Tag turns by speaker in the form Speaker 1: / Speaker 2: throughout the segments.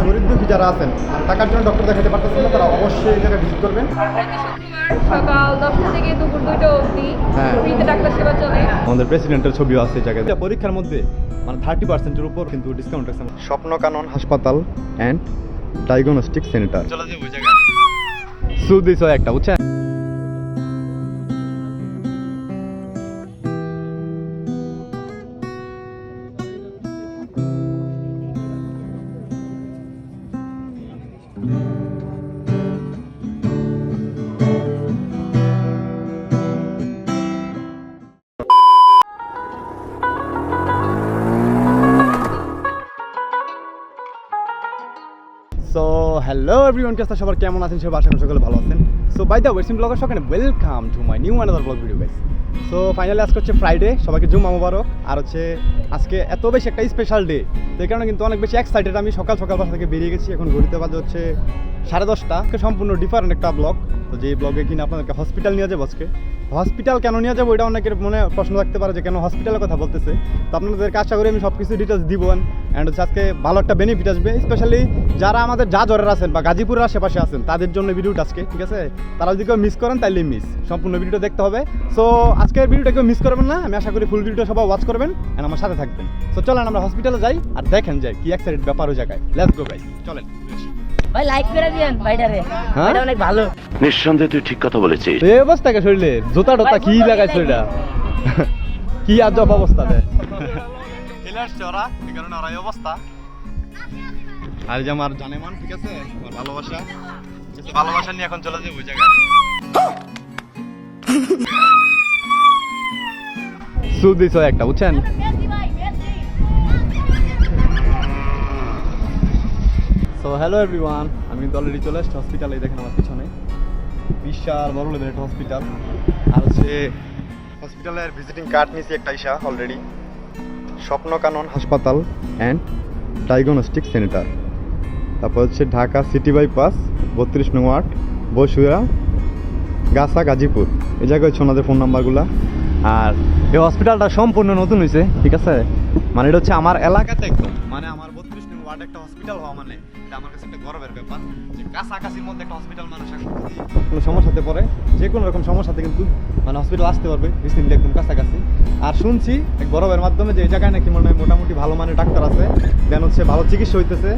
Speaker 1: মানে গরিব দুঃখী যারা আছেন। আর টাকার জন্য ডক্টর দেখাতে পারতেছেন না তারা অবশ্যই এই জায়গায় ভিজিট করবেন।
Speaker 2: সকাল দশটা থেকে দুপুর দুইটা অবধি
Speaker 1: হ্যাঁ।
Speaker 2: ফ্রিতে ডাক্তার সেবা চলে।
Speaker 1: আমাদের প্রেসিডেন্টের ছবিও আছে এই জায়গায়। পরীক্ষার মধ্যে মানে থার্টি পার্সেন্টের উপর কিন্তু ডিসকাউন্ট আছে। স্বপ্ন কানন হাসপাতাল অ্যান্ড ডায়াগনস্টিক সেন্টার চলে যাব ওই জায়গায়। সুদিস একটা বুঝছেন? সো হ্যালো এভরিওয়ান কেসটা সবার কেমন আছেন? সব আশা করি সকলে ভালো আছেন। So by the wasting blogger সকালে welcome to my new another blog video guys so finally আজকে হচ্ছে ফ্রাইডে সবাইকে জুম্মা মোবারক। আর হচ্ছে আজকে এত বেশি একটা স্পেশাল ডে এই কারণে কিন্তু অনেক বেশি এক্সাইটেড আমি সকাল সকাল বাসা থেকে বেরিয়ে গেছি। এখন ঘড়িতে বাজে হচ্ছে সাড়ে দশটা। সম্পূর্ণ ডিফারেন্ট একটা ব্লগ তো যে ব্লগে কিনা আপনাদেরকে হসপিটাল নিয়ে যাব আজকে। হসপিটাল কেন নিয়ে যাব? এটা অনেকের মনে প্রশ্ন থাকতে পারে যে কেন হসপিটালের কথা বলতেছে। তো আপনাদেরকে আশা করি আমি সব কিছু ডিটেলস দিব অ্যান্ড হচ্ছে আজকে ভালো একটা বেনিফিট আসবে। স্পেশালি যারা আমাদের যা জ্বরের আছেন বা গাজীপুরের আশেপাশে আছেন, তাদের জন্য ভিডিওটা আজকে, ঠিক আছে? তারা যদি কেউ মিস করেন তাহলে মিস সম্পূর্ণ ভিডিওটা দেখতে হবে। সো আজকের ভিডিওটা কেউ মিস করবেন না। আমি আশা করি ফুল ভিডিওটা সবাই ওয়াচ করবেন অ্যান্ড আমার সাথে থাকবেন। সো চলেন আমরা হসপিটালে যাই আর দেখেন যাই কি অ্যাক্সিডেন্ট ব্যাপার ওই জায়গায়। লেটস গো গাইস চলেন।
Speaker 3: ভাই লাইক করে দিয়েন ভাইটারে
Speaker 1: হ্যাঁ?
Speaker 3: ভাইটা অনেক ভালো।
Speaker 4: নিঃসন্দেহে তুই ঠিক কথা বলেছিস।
Speaker 1: এই অবস্থা কে শরীরে? জোতা টোতা কি লাগাইছো এটা? কি আজব অবস্থা দে চলে আসছে ওরা এই কারণে ওরা এই অবস্থা। আর যে আমার জানেমান ঠিক আছে? আমার ভালোবাসা। ভালোবাসা নিয়ে এখন চলে যাব ওই জায়গায়। সুদিস একটা বুঝছেন? সো হ্যালো এভরিওয়ান আমি কিন্তু অলরেডি চলে এসেছি হসপিটালে দেখেন আমার পিছনে। বিশাল বড় লেভেলের একটা হসপিটাল আর হচ্ছে হসপিটালের ভিজিটিং কার্ড নিয়েছি একটা ইসা অলরেডি স্বপ্নকানন হাসপাতাল অ্যান্ড ডায়াগনস্টিক সেন্টার তারপর হচ্ছে ঢাকা সিটি বাইপাস বত্রিশ নং ওয়ার্ড বসুরা গাছা, গাজীপুর। এই জায়গায় হচ্ছে ওনাদের ফোন নাম্বারগুলো আর এই হসপিটালটা সম্পূর্ণ নতুন হয়েছে ঠিক আছে? মানে এটা হচ্ছে আমার এলাকাতে একদম। মানে আমার বত্রিশ নং ওয়ার্ড একটা হসপিটাল হওয়া মানে। এটা আমার কাছে একটা যে কোনো সমস্যাতে পড়ে, যে কোনো রকম সমস্যাতে কিন্তু মানে হসপিটাল আসতে পারবে রিসেন্টলি একদম কাছাকাছি। আর শুনছি এক বরফের মাধ্যমে যে এই জায়গায় নাকি মনে হয় মোটামুটি ভালো মানের ডাক্তার আছে দেন হচ্ছে ভালো চিকিৎসা হইতেছে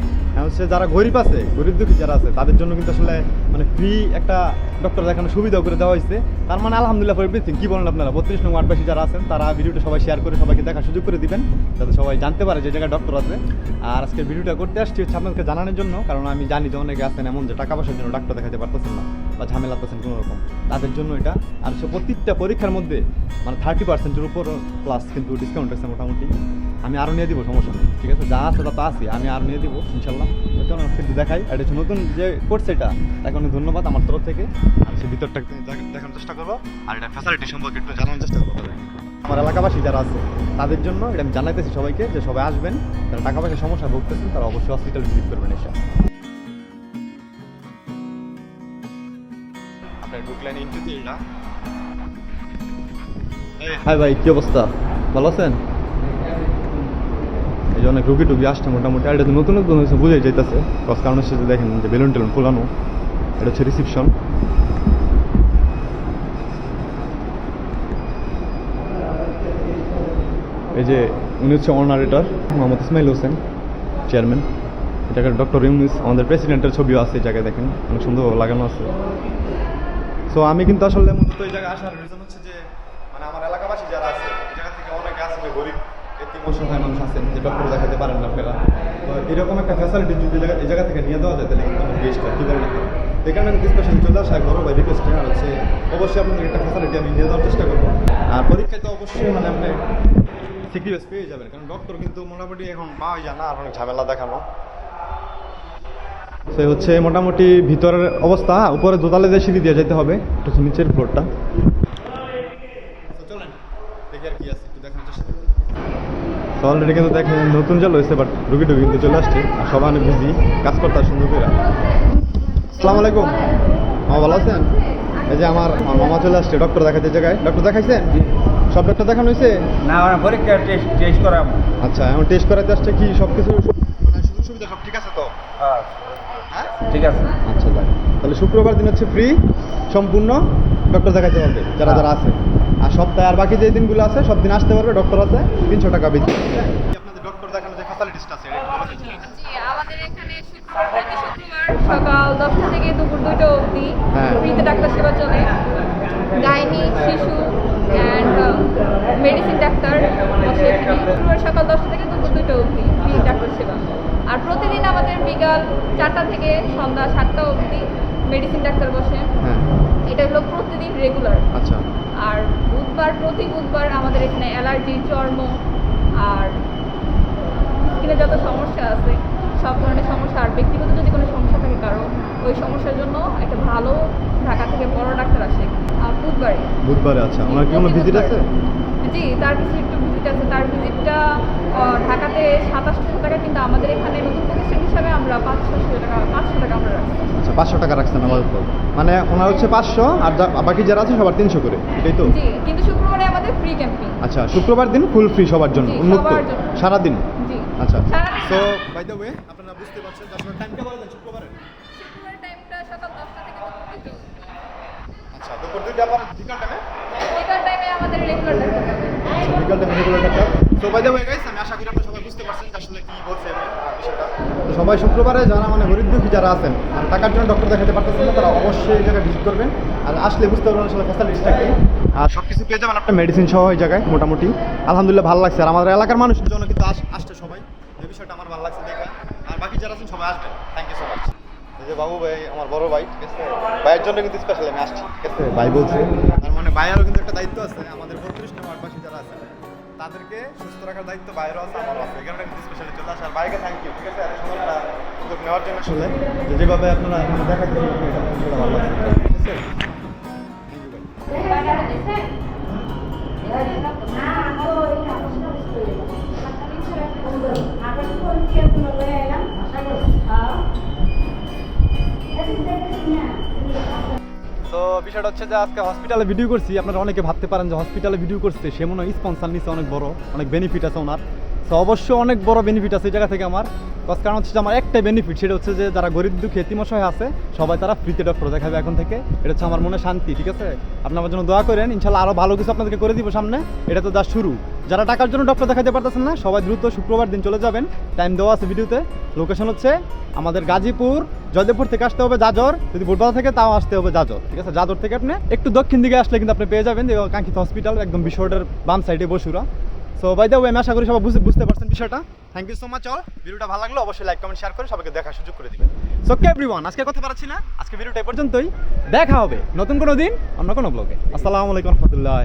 Speaker 1: হচ্ছে যারা গরিব আছে, গরিব দুঃখী যারা আছে, তাদের জন্য কিন্তু আসলে মানে ফ্রি একটা ডক্টর দেখানোর সুবিধা করে দেওয়া হয়েছে। তার মানে আলহামদুলিল্লাহ ফর এভরিথিং কি বলেন আপনারা? বত্রিশ নং ওয়ার্ডবাসী যারা আছেন, তারা ভিডিওটা সবাই শেয়ার করে সবাইকে দেখার সুযোগ করে দিবেন, যাতে সবাই জানতে পারে যে জায়গায় ডক্টর আছে। আর আজকে ভিডিওটা করতে আসছি হচ্ছে আপনাদেরকে জানানোর জন্য, কারণ আমি জানি যে অনেকে আছেন এমন যে টাকা পয়সার জন্য ডাক্তার দেখাতে পারতেছেন না বা ঝামেলা পাচ্ছেন কোনো রকম তাদের জন্য এটা, আর হচ্ছে প্রত্যেকটা পরীক্ষার মধ্যে মানে থার্টি পার্সেন্টের উপর প্লাস কিন্তু ডিসকাউন্ট আছে মোটামুটি। আমি আরও নিয়ে দিব, সমস্যা নেই, ঠিক আছে? যা আছে তা তো আছে আমি আরও নিয়ে দিব, ইনশাল্লাহ। কিন্তু দেখাই, আর নতুন যে করছে এটা, তাকে অনেক ধন্যবাদ আমার তরফ থেকে। সে ভিতরটা দেখানোর চেষ্টা করব। আর এটা ফ্যাসিলিটি সম্পর্কে একটু জানানোর চেষ্টা করব। আমার এলাকাবাসী যারা আছে, তাদের জন্য এটা আমি জানাইতেছি সবাইকে যে সবাই আসবেন টাকা সমস্যা ভুগতেছেন, তারা অবশ্যই হসপিটাল ভিজিট করবেন এসে। আপনার ঢুকলেন হাই ভাই, কি অবস্থা? ভালো আছেন? এই অনেক রুগী টুগী আসছে মোটামুটি, আর এটা নতুন নতুন হয়েছে বুঝে যাইতেছে। কস কারণ হচ্ছে দেখেন যে বেলুন টেলুন ফুলানো। এটা হচ্ছে রিসিপশন এই যে উনি হচ্ছে অনারেটর মোহাম্মদ ইসমাইল হোসেন চেয়ারম্যান এটাকে ডক্টর ইউনিস, আমাদের প্রেসিডেন্টের ছবিও আছে এই জায়গায় দেখেন, অনেক সুন্দর লাগানো আছে। সো আমি কিন্তু আসলে মূলত এই জায়গায় আসার রিজন হচ্ছে যে মানে আমার এলাকাবাসী যারা আছে, এই জায়গা থেকে অনেকে আসবে গরিব। এতিম অসহায় মানুষ আছেন, যে ডক্টর দেখাতে পারেন না তো এরকম একটা ফ্যাসিলিটি যদি এই জায়গা- থেকে নিয়ে দেওয়া যায়, তাহলে কিন্তু অনেক বেস্ট হয়, কী বলেন কারণে কিন্তু স্পেশালি চলে আসা, বড় ভাই রিকোয়েস্ট আর হচ্ছে অবশ্যই আপনাদের একটা ফ্যাসিলিটি আমি নিয়ে দেওয়ার চেষ্টা করব। আর পরীক্ষায় তো অবশ্যই মানে আপনি সিকিউরিয়াস পেয়ে যাবেন, কারণ ডক্টর কিন্তু মোটামুটি এখন পাওয়া যায় না, আর অনেক ঝামেলা দেখানো। সে হচ্ছে মোটামুটি ভিতরের অবস্থা, উপরে দোতলে দিয়ে সিঁড়ি দিয়ে যেতে হবে হচ্ছে নিচের ফ্লোরটা তো অলরেডি কিন্তু দেখেন নতুন জল হয়েছে বাট রুগী টুগি কিন্তু চলে আসছে আর সবাই অনেক বিজি কাজ করতে সুন্দর করে। আসসালামু আলাইকুম। মামা ভালো আছেন? এই যে আমার আমার মামা চলে আসছে ডক্টর দেখাতে জায়গায়। ডক্টর দেখাইছেন? সব ডক্টর দেখানো হয়েছে
Speaker 5: না আমরা পরীক্ষা টেস্ট টেস্ট করা
Speaker 1: আচ্ছা এখন টেস্ট করাতে আসছে কি সব কিছু মানে সুযোগ সুবিধা সব ঠিক আছে তো? হ্যাঁ
Speaker 5: ঠিক আছে।
Speaker 1: আচ্ছা তাহলে শুক্রবার দিন হচ্ছে ফ্রি সম্পূর্ণ। ডক্টর দেখাইতে পারবে যারা যারা আছে। আর সপ্তাহে আর বাকি যে দিনগুলো আছে সব দিন আসতে পারবে ডক্টর আছে তিনশো টাকা বেশি আপনাদের ডক্টর দেখানো যে ফ্যাসিলিটিসটা আছে
Speaker 2: আমাদের এখানে শুক্রবার শুক্রবার সকাল দশটা থেকে দুপুর দুটো অবধি
Speaker 1: হ্যাঁ।
Speaker 2: ফ্রিতে ডাক্তার সেবা চলে। গাইনি শিশু অ্যান্ড মেডিসিন ডাক্তার শুক্রবার সকাল দশটা থেকে দুপুর দুটো অবধি ফ্রি ডাক্তার সেবা। আর প্রতিদিন আমাদের বিকাল চারটা থেকে সন্ধ্যা সাতটা অবধি মেডিসিন ডাক্তার বসে।
Speaker 1: হ্যাঁ।
Speaker 2: এটা হলো প্রতিদিন রেগুলার
Speaker 1: আচ্ছা।
Speaker 2: আর বুধবার প্রতি বুধবার আমাদের এখানে অ্যালার্জি চর্ম আর স্কিনে যত সমস্যা আছে সব ধরনের সমস্যা। আর ব্যক্তিগত যদি কোনো সমস্যা থাকে কারও ওই সমস্যার জন্য একটা ভালো ঢাকা থেকে বড় ডাক্তার আসে। আর বুধবারে।
Speaker 1: বুধবারে আচ্ছা। ওনার কি কোনো ভিজিট আছে?
Speaker 2: জি তার কিছু একটু ভিজিট আছে তার ভিজিটটা ঢাকাতে সাতাশশো টাকা কিন্তু আমাদের এখানে নতুন প্রতিষ্ঠান হিসাবে আমরা পাঁচশো টাকা পাঁচশো টাকা আমরা রাখছি।
Speaker 1: আচ্ছা পাঁচশো টাকা রাখছেন আমার উপর। মানে ওনার হচ্ছে পাঁচশো আর বাকি যারা আছে সবার তিনশো করে এটাই তো?
Speaker 2: জি কিন্তু শুক্রবারে আমাদের ফ্রি ক্যাম্পিং
Speaker 1: আচ্ছা শুক্রবার দিন ফুল ফ্রি সবার জন্য উন্মুক্ত? সারাদিন?
Speaker 2: জি।
Speaker 1: আচ্ছা। সো। বাই দ্য ওয়ে আপনারা বুঝতে পারছেন যে টাইমটা বলে দেন শুক্রবারে?
Speaker 2: শুক্রবার টাইমটা সকাল দশটা থেকে
Speaker 1: আচ্ছা দুপুর দুইটা আবার বিকাল টাইমে
Speaker 2: বিকাল টাইমে আমাদের রেগুলার ডাক্তার থাকে
Speaker 1: বিকাল টাইমে regular doctor so by the way guys আমি আশা করি আপনারা সবাই বুঝতে পারছেন যে আসলে কি বলছে বিষয়টা। তো সবাই শুক্রবারে যারা মানে গরিব দুঃখী যারা আছেন আর টাকার জন্য ডক্টর দেখাতে পারতেছেন না তারা অবশ্যই এই জায়গায় ভিজিট করবেন। আর আসলে বুঝতে পারবেন আসলে ফ্যাসিলিটিসটা কি। আর সব কিছু পেয়ে যাবেন আপনার মেডিসিন সহ এই জায়গায় মোটামুটি। আলহামদুলিল্লাহ ভালো লাগছে। আর আমাদের এলাকার মানুষের জন্য কিন্তু আস- আসছে সবাই। এই বিষয়টা আমার ভালো লাগছে দেখা। আর বাকি যারা আছেন সবাই আসবেন। থ্যাংক ইউ সো মাচ এই যে বাবু ভাই আমার বড় ভাই ঠিক আছে? ভাইয়ের জন্য কিন্তু স্পেশাল আমি আসছি ঠিক আছে? ভাই বলছে। তার মানে ভাইয়েরও কিন্তু একটা দায়িত্ব আছে আমাদের আটবাসী যারা আছে তাদেরকে সুস্থ রাখার দায়িত্ব বাইরে আছে, আমারও আছে। কারণে কিন্তু স্পেশালি চলে আসার বাইকে থ্যাংক ইউ ঠিক আছে? এত সুন্দর একটা উদ্যোগ নেওয়ার জন্য আসলে যে যেভাবে আপনারা এখানে দেখাতে এটা আসলে ভালো লাগছে। ঠিক আছে। বিষয়টা হচ্ছে যে আজকে হসপিটালে ভিডিও করছি। আপনারা অনেকে ভাবতে পারেন যে হসপিটালে ভিডিও করছে, সে মনে হয় স্পন্সার নিচ্ছে অনেক বড়, অনেক বেনিফিট আছে ওনার। তো অবশ্য অনেক বড় বেনিফিট আছে এই জায়গা থেকে আমার। কারণ হচ্ছে যে আমার একটাই বেনিফিট সেটা হচ্ছে যে যারা গরিব দুঃখী এতিমশয় আছে, সবাই তারা ফ্রিতে ডক্টর দেখাবে এখন থেকে। এটা হচ্ছে আমার মনে শান্তি, ঠিক আছে? আপনি আমার জন্য দোয়া করেন, ইনশাল্লাহ আরও ভালো কিছু আপনাদেরকে করে দিব সামনে। এটা তো যা শুরু। যারা টাকার জন্য ডক্টর দেখাতে পারতেছেন না, সবাই দ্রুত শুক্রবার দিন চলে যাবেন। টাইম দেওয়া আছে ভিডিওতে লোকেশন হচ্ছে আমাদের গাজীপুর জয়দেবপুর থেকে আসতে হবে জাজর, যদি বোটবাজার থেকে তাও আসতে হবে জাজর, ঠিক আছে? জাজর থেকে আপনি একটু দক্ষিণ দিকে আসলে কিন্তু আপনি পেয়ে যাবেন কাঙ্ক্ষিত হসপিটাল একদম বিশ্ব রোডের বাম সাইডে বসুরা। সো বাই দ্য আমি আশা করি সবাই বুঝতে পারছেন বিষয়টা। Thank you so much all ভিডিওটা ভালো লাগল অবশ্যই লাইক কমেন্ট শেয়ার করে সবাইকে দেখার সুযোগ করে দিবেন। সো কে এভরিওয়ান আজকে কথা পারছি না। আজকে ভিডিওটা পর্যন্তই। দেখা হবে নতুন কোনো দিন, অন্য কোনো ব্লগে আসসালামু আলাইকুম রহমতুল্লাহ